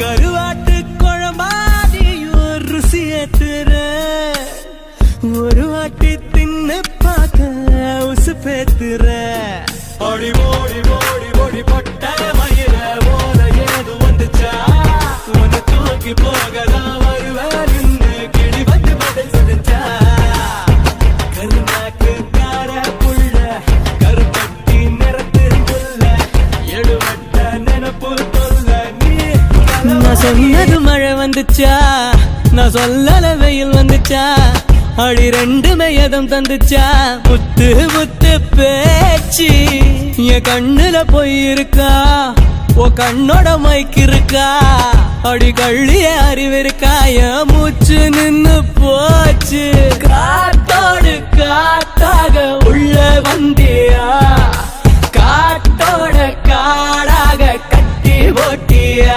கருவாட்டு குழம்பாடியும் ருசி ஏத்துற ஒரு வாட்டி தின்னு பார்க்க உசு பேத்துற ஓடி ஓடி ஓடி சொன்னது மழை வந்துச்சா? நான் சொல்லல வெயில் வந்துச்சா? அடி ரெண்டுமே எதம் தந்துச்சா? முத்து முத்து பேச்சு. என் கண்ணுல போய் இருக்கா ஓ கண்ணோட மைக்கு இருக்கா? அடி கள்ளிய அறிவு இருக்கா? என் மூச்சு நின்னு போச்சு. காட்டோடு காத்தாக உள்ள வந்தியா? காட்டோட காடாக கட்டி போட்டியா